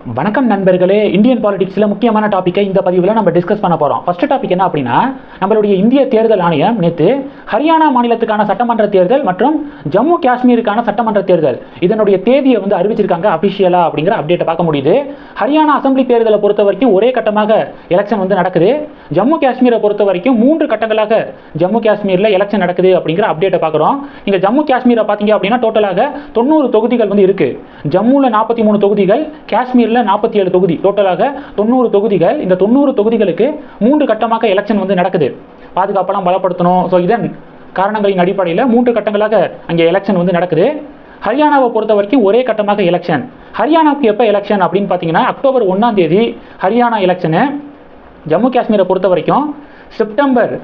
வணக்கம் நண்பர்களே இந்தியன் பாலிடிக்ஸில் முக்கியமான டாப்பிக்கை இந்த பதிவில் நம்ம டிஸ்கஸ் பண்ண போகிறோம் ஃபர்ஸ்ட் டாபிக் என்ன அப்படின்னா நம்மளுடைய இந்திய தேர்தல் ஆணையம் நேற்று ஹரியானா மாநிலத்துக்கான சட்டமன்ற தேர்தல் மற்றும் ஜம்மு காஷ்மீருக்கான சட்டமன்ற தேர்தல். இதனுடைய தேதியை வந்து அறிவிச்சிருக்காங்க அபிஷியலாக அப்படிங்கிற அப்டேட்டை பார்க்க முடியுது. ஹரியானா அசம்பிளி தேர்தலை பொறுத்த வரைக்கும் ஒரே கட்டமாக எலெக்ஷன் வந்து நடக்குது. ஜம்மு காஷ்மீரை பொறுத்த வரைக்கும் மூன்று கட்டங்களாக ஜம்மு காஷ்மீரில் எலெக்ஷன் நடக்குது அப்படிங்கிற அப்டேட்டை பார்க்குறோம். நீங்கள் ஜம்மு காஷ்மீரை பார்த்தீங்க அப்படின்னா டோட்டலாக தொண்ணூறு தொகுதிகள் வந்து இருக்குது ஜம்முவில் நாற்பத்தி மூணு தொகுதிகள் காஷ்மீர் காஷ்மீரில் நாற்பத்தி ஏழு தொகுதி டோட்டலாக தொண்ணூறு தொகுதிகள். இந்த தொண்ணூறு தொகுதிகளுக்கு மூன்று கட்டமாக எலெக்ஷன் வந்து நடக்குது. பாதுகாப்பெல்லாம் பலப்படுத்தணும். ஸோ இதன் காரணங்களின் அடிப்படையில் மூன்று கட்டங்களாக அங்கே எலெக்ஷன் வந்து நடக்குது. ஹரியானாவை பொறுத்த வரைக்கும் ஒரே கட்டமாக எலெக்ஷன் ஹரியானாவுக்கு எப்போ எலெக்ஷன் அப்படின்னு பார்த்தீங்கன்னா அக்டோபர் ஒன்றாம் தேதி ஹரியானா எலெக்ஷனு ஜம்மு காஷ்மீரை பொறுத்த வரைக்கும் செப்டம்பர்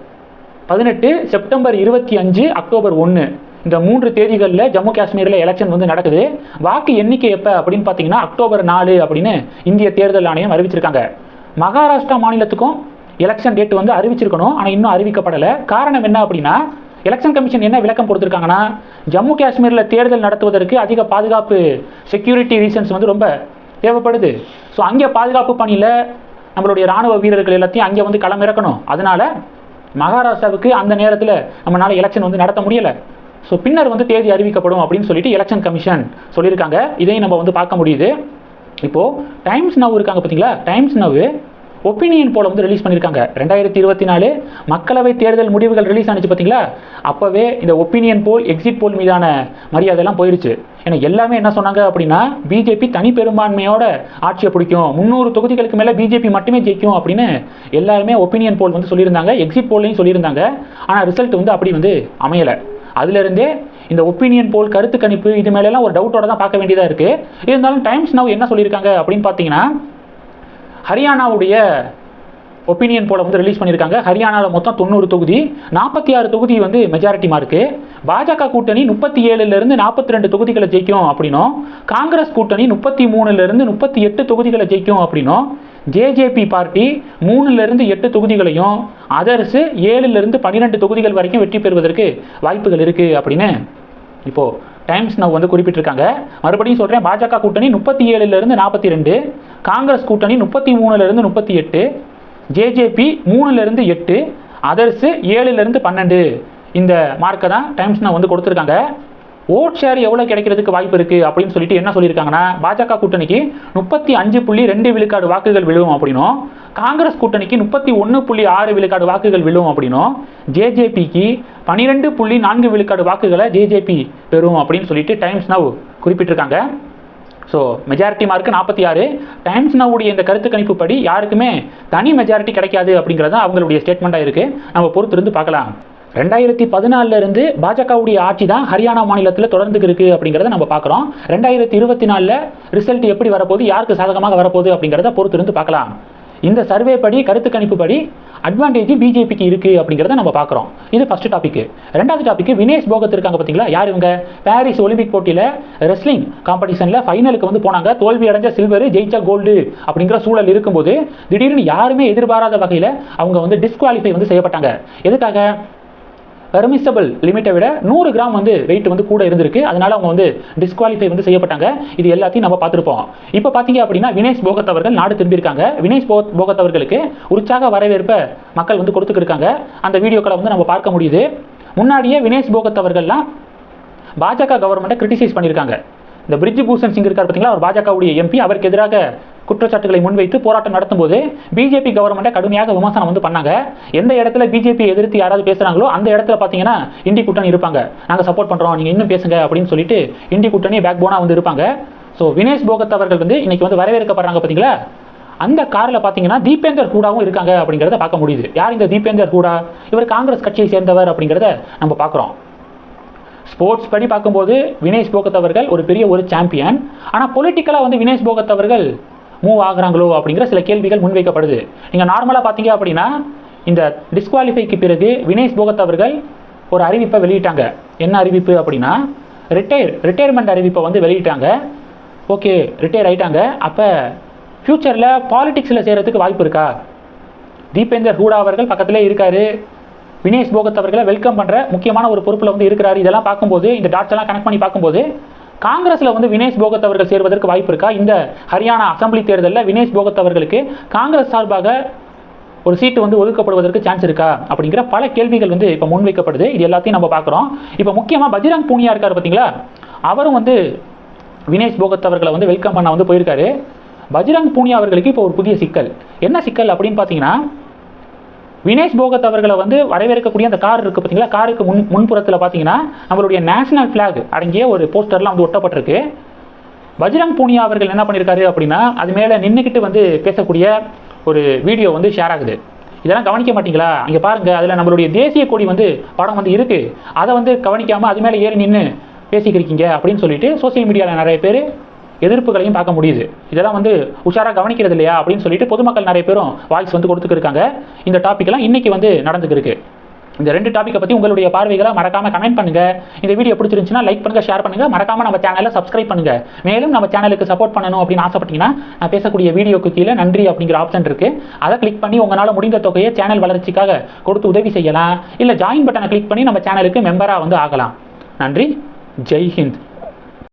பதினெட்டு செப்டம்பர் இருபத்தி அஞ்சு அக்டோபர் ஒன்று இந்த மூன்று தேதிகளில் ஜம்மு காஷ்மீரில் எலெக்ஷன் வந்து நடக்குது. வாக்கு எண்ணிக்கை எப்போ அப்படின்னு பார்த்தீங்கன்னா அக்டோபர் நாலு அப்படின்னு இந்திய தேர்தல் ஆணையம் அறிவிச்சிருக்காங்க. மகாராஷ்டிரா மாநிலத்துக்கும் எலெக்ஷன் டேட் வந்து அறிவிச்சிருக்கணும் ஆனால் இன்னும் அறிவிக்கப்படலை. காரணம் என்ன அப்படின்னா எலெக்ஷன் கமிஷன் என்ன விளக்கம் கொடுத்துருக்காங்கன்னா ஜம்மு காஷ்மீரில் தேர்தல் நடத்துவதற்கு அதிக பாதுகாப்பு செக்யூரிட்டி ரீசன்ஸ் வந்து ரொம்ப தேவைப்படுது. ஸோ அங்கே பாதுகாப்பு பணியில் நம்மளுடைய ராணுவ வீரர்கள் எல்லாத்தையும் அங்கே வந்து களமிறக்கணும். அதனால் மகாராஷ்டிராவுக்கு அந்த நேரத்தில் நம்மளால் எலெக்ஷன் வந்து நடத்த முடியலை. ஸோ பின்னர் வந்து தேதி அறிவிக்கப்படும் அப்படின்னு சொல்லிட்டு எலெக்ஷன் கமிஷன் சொல்லியிருக்காங்க. இதையும் நம்ம வந்து பார்க்க முடியுது. இப்போது டைம்ஸ் நவ் இருக்காங்க பார்த்தீங்களா? டைம்ஸ் நவ் ஒப்பீனியன் போல வந்து ரிலீஸ் பண்ணியிருக்காங்க. ரெண்டாயிரத்தி இருபத்தி நாலு மக்களவை தேர்தல் முடிவுகள் ரிலீஸ் ஆனிச்சு பார்த்தீங்களா? அப்போவே இந்த ஒப்பீனியன் போல் எக்ஸிட் போல் மீதான மரியாதைலாம் போயிருச்சு. ஏன்னா எல்லாமே என்ன சொன்னாங்க அப்படின்னா பிஜேபி தனி பெரும்பான்மையோட ஆட்சியை பிடிக்கும். முந்நூறு தொகுதிகளுக்கு மேலே பிஜேபி மட்டுமே ஜெயிக்கும் அப்படின்னு எல்லாருமே ஒப்பீனியன் போல் வந்து சொல்லியிருந்தாங்க. எக்ஸிட் போல்லையும் சொல்லியிருந்தாங்க. ஆனால் ரிசல்ட் வந்து அப்படி வந்து அமையலை. அதுலேருந்தே இந்த ஒப்பீனியன் போல் கருத்து கணிப்பு இது மேலெல்லாம் ஒரு டவுட்டோட தான் பார்க்க வேண்டியதாக இருக்குது இருந்தாலும் டைம்ஸ் நவ் என்ன சொல்லியிருக்காங்க அப்படின்னு பார்த்தீங்கன்னா ஹரியானாவுடைய ஒப்பீனியன் போல வந்து ரிலீஸ் பண்ணியிருக்காங்க. ஹரியானாவில் மொத்தம் தொண்ணூறு தொகுதி நாற்பத்தி ஆறு தொகுதி வந்து மெஜாரிட்டி மார்க்கு பாஜக கூட்டணி முப்பத்தி ஏழுலேருந்து நாற்பத்தி ரெண்டு தொகுதிகளை ஜெயிக்கும் அப்படின்னும். காங்கிரஸ் கூட்டணி முப்பத்தி மூணுலேருந்து முப்பத்தி எட்டு தொகுதிகளை ஜெயிக்கும் அப்படின்னும். ஜேஜேபி பார்ட்டி மூணுலேருந்து எட்டு தொகுதிகளையும் அதர்ஸு ஏழுலேருந்து பன்னிரெண்டு தொகுதிகள் வரைக்கும் வெற்றி பெறுவதற்கு வாய்ப்புகள் இருக்குது அப்படின்னு இப்போது டைம்ஸ் நவ் வந்து குறிப்பிட்டிருக்காங்க. மறுபடியும் சொல்கிறேன் பாஜக கூட்டணி முப்பத்தி ஏழுலேருந்து நாற்பத்தி ரெண்டு காங்கிரஸ் கூட்டணி முப்பத்தி மூணுலேருந்து முப்பத்தி எட்டு ஜேஜேபி மூணுலேருந்து எட்டு அதர்ஸு ஏழுலேருந்து பன்னெண்டு. இந்த மார்க்கை தான் டைம்ஸ் நான் வந்து கொடுத்துருக்காங்க. ஓட் ஷேர் எவ்வளோ கிடைக்கிறதுக்கு வாய்ப்பு இருக்குது அப்படின்னு சொல்லிட்டு என்ன சொல்லியிருக்காங்கன்னா பாஜக கூட்டணிக்கு முப்பத்தி அஞ்சு புள்ளி ரெண்டு விழுக்காடு வாக்குகள் விழுவும் அப்படின்னும். காங்கிரஸ் கூட்டணிக்கு முப்பத்தி ஒன்று புள்ளி ஆறு விழுக்காடு வாக்குகள் விழுவும் அப்படின்னும். ஜேஜேபிக்கு பன்னிரெண்டு புள்ளி நான்கு விழுக்காடு வாக்குகளை ஜேஜேபி பெறும் அப்படின்னு சொல்லிட்டு டைம்ஸ் நவ் குறிப்பிட்டிருக்காங்க. ஸோ மெஜாரிட்டி மார்க்கு நாற்பத்தி ஆறு. டைம்ஸ் நவுடைய இந்த கருத்து கணிப்பு படி யாருக்குமே தனி மெஜாரிட்டி கிடைக்காது அப்படிங்கிறது அவங்களுடைய ஸ்டேட்மெண்ட்டாக இருக்குது நம்ம பொறுத்திருந்து பார்க்கலாம். ரெண்டாயிரத்தி பதினாலில் இருந்து பாஜகவுடைய ஆட்சி தான் ஹரியானா மாநிலத்தில் தொடர்ந்து இருக்கு அப்படிங்கிறத நம்ம பார்க்குறோம் ரெண்டாயிரத்தி இருபத்தி நாலில் ரிசல்ட் எப்படி வரப்போகுது யாருக்கு சாதகமாக வரப்போகுது அப்படிங்கிறத பொறுத்திருந்து பார்க்கலாம் இந்த சர்வே படி கருத்து கணிப்பு படி அட்வான்டேஜ் பிஜேபிக்கு இருக்கு அப்படிங்கிறத நம்ம பார்க்குறோம் இது ஃபர்ஸ்ட் டாபிக் ரெண்டாவது டாபிக் வினேஷ் போகத் இருக்காங்க பார்த்தீங்களா யார் இவங்க? பாரிஸ் ஒலிம்பிக் போட்டியில் ரெஸ்லிங் காம்படிஷனில் ஃபைனலுக்கு வந்து போனாங்க. தோல்வி அடைஞ்ச சில்வர் ஜெயிச்சா கோல்டு அப்படிங்கிற சூழல் இருக்கும்போது திடீர்னு யாருமே எதிர்பாராத வகையில் அவங்க வந்து டிஸ்குவாலிஃபை வந்து செய்யப்பட்டாங்க. எதுக்காக? பெர்மிசபிள் லிமிட்டை விட நூறு கிராம் வந்து வெயிட் வந்து கூட இருந்திருக்கு. அதனால அவங்க வந்து டிஸ்குவாலிஃபை வந்து செய்யப்பட்டாங்க. இது எல்லாத்தையும் நம்ம பார்த்துருப்போம். இப்போ பார்த்தீங்க அப்படின்னா வினேஷ் போகத் அவர்கள் நாடு திரும்பியிருக்காங்க. வினேஷ் போ போகத் அவர்களுக்கு உற்சாக வரவேற்பை மக்கள் வந்து கொடுத்துக்கிருக்காங்க. அந்த வீடியோக்களை வந்து நம்ம பார்க்க முடியுது. முன்னாடியே வினேஷ் போகத் அவர்கள்லாம் பாஜக கவர்மெண்ட்டை கிரிட்டிசைஸ் பண்ணியிருக்காங்க. இந்த பிரிட்ஜ் பூஷன் சிங் இருக்கார் பார்த்தீங்களா அவர் பாஜகவுடைய எம்பி அவருக்கு எதிராக குற்றச்சாட்டுகளை முன்வைத்து போராட்டம் நடத்தும்போது பிஜேபி கவர்மெண்ட்டை கடுமையாக விமர்சனம் வந்து பண்ணாங்க. எந்த இடத்துல பிஜேபி எதிர்த்து யாராவது பேசுகிறாங்களோ அந்த இடத்துல பார்த்தீங்கன்னா இந்தி கூட்டணி இருப்பாங்க. நாங்கள் சப்போர்ட் பண்ணுறோம் நீங்கள் இன்னும் பேசுங்க அப்படின்னு சொல்லிட்டு இந்தி கூட்டணி பேக் போனாக வந்து இருப்பாங்க. ஸோ வினேஷ் போகத் அவர்கள் வந்து இன்னைக்கு வந்து வரவேற்கப்படுறாங்க பார்த்தீங்களா அந்த காரில் பார்த்தீங்கன்னா தீபேந்தர் ஹூடாவும் இருக்காங்க அப்படிங்கிறத பார்க்க முடியுது. யார் இந்த தீபேந்தர் ஹூடா இவர் காங்கிரஸ் கட்சியை சேர்ந்தவர் அப்படிங்கிறத நம்ம பார்க்குறோம். ஸ்போர்ட்ஸ் படி பார்க்கும்போது வினேஷ் போகத் அவர்கள் ஒரு பெரிய ஒரு சாம்பியன் ஆனால் பொலிட்டிக்கலாக வந்து வினேஷ் போகத் அவர்கள் மூவ் ஆகுறாங்களோ அப்படிங்கிற சில கேள்விகள் முன்வைக்கப்படுது. நீங்கள் நார்மலாக பார்த்தீங்க அப்படின்னா இந்த டிஸ்குவாலிஃபைக்கு பிறகு வினேஷ் போகத் அவர்கள் ஒரு அறிவிப்பை வெளியிட்டாங்க. என்ன அறிவிப்பு அப்படின்னா ரிட்டையர் ரிட்டையர்மெண்ட் அறிவிப்பை வந்து வெளியிட்டாங்க. ஓகே ரிட்டையர் ஆயிட்டாங்க. அப்போ ஃப்யூச்சரில் பாலிடிக்ஸில் செய்கிறதுக்கு வாய்ப்பு இருக்கா? தீபேந்தர் ஹூடா அவர்கள் பக்கத்திலே இருக்கார். வினேஷ் போகத் அவர்களை வெல்கம் பண்ணுற முக்கியமான ஒரு பொறுப்பில் வந்து இருக்கிறாரு. இதெல்லாம் பார்க்கும்போது இந்த டாட்ஸ் எல்லாம் கனெக்ட் பண்ணி பார்க்கும்போது காங்கிரஸில் வந்து வினேஷ் போகத் அவர்கள் சேர்வதற்கு வாய்ப்பு இருக்கா? இந்த ஹரியானா அசம்பிளி தேர்தலில் வினேஷ் போகத் அவர்களுக்கு காங்கிரஸ் சார்பாக ஒரு சீட்டு வந்து ஒதுக்கப்படுவதற்கு சான்ஸ் இருக்கா? அப்படிங்கிற பல கேள்விகள் வந்து இப்போ முன்வைக்கப்படுது. இது எல்லாத்தையும் நம்ம பார்க்குறோம். இப்போ முக்கியமாக பஜ்ரங் பூனியா இருக்கார் பார்த்தீங்களா அவரும் வந்து வினேஷ் போகத் அவர்களை வந்து வெல்கம் பண்ண வந்து போயிருக்காரு. பஜ்ரங் பூனியா அவர்களுக்கு இப்போ ஒரு புதிய சிக்கல். என்ன சிக்கல் அப்படின்னு பார்த்தீங்கன்னா வினேஷ் போகத் அவர்களை வந்து வரவேற்கக்கூடிய அந்த கார் இருக்குது பார்த்தீங்களா? காருக்கு முன் முன்புறத்தில் பார்த்தீங்கன்னா நம்மளுடைய நேஷனல் ஃப்ளாக் அடங்கிய ஒரு போஸ்டர்லாம் வந்து ஒட்டப்பட்டிருக்கு. பஜ்ரங் பூனியா அவர்கள் என்ன பண்ணியிருக்காரு அப்படின்னா அது மேலே நின்றுக்கிட்டு வந்து பேசக்கூடிய ஒரு வீடியோ வந்து ஷேர் ஆகுது. இதெல்லாம் கவனிக்க மாட்டீங்களா? அங்கே பாருங்க அதில் நம்மளுடைய தேசிய கொடி வந்து படம் வந்து இருக்குது அதை வந்து கவனிக்காமல் அது மேலே ஏறி நின்று பேசிக்கிருக்கீங்க அப்படின்னு சொல்லிட்டு சோசியல் மீடியாவில் நிறைய பேர் எதிர்ப்புகளையும் பார்க்க முடியுது. இதெல்லாம் வந்து உஷாராக கவனிக்கிறது இல்லையா அப்படின்னு சொல்லிட்டு பொதுமக்கள் நிறைய பேரும் வாய்ஸ் வந்து கொடுத்துருக்காங்க இந்த டாப்பிக்லாம் இன்றைக்கி வந்து நடந்துக்கிருக்கு. இந்த ரெண்டு டாப்பிக்கை பற்றி உங்களுடைய பார்வைகளை மறக்காமல் கமெண்ட் பண்ணுங்கள் இந்த வீடியோ பிடிச்சிருந்துச்சுன்னா லைக் பண்ணுங்க ஷேர் பண்ணுங்கள் மறக்காமல் நம்ம சேனலை சப்ஸ்கிரைப் பண்ணுங்கள் மேலும் நம்ம சேனலுக்கு சப்போர்ட் பண்ணணும் அப்படின்னு ஆசைப்பட்டீங்கன்னா நான் பேசக்கூடிய வீடியோக்கு கீழே நன்றி அப்படிங்கிற ஆப்ஷன் இருக்குது அதை கிளிக் பண்ணி உங்களால் முடிந்த தொகையை சேனல் வளர்ச்சிக்காக கொடுத்து உதவி செய்யலாம். இல்லை ஜாயின் பட்டனை கிளிக் பண்ணி நம்ம சேனலுக்கு மெம்பராக வந்து ஆகலாம். நன்றி. ஜெய் ஹிந்த்.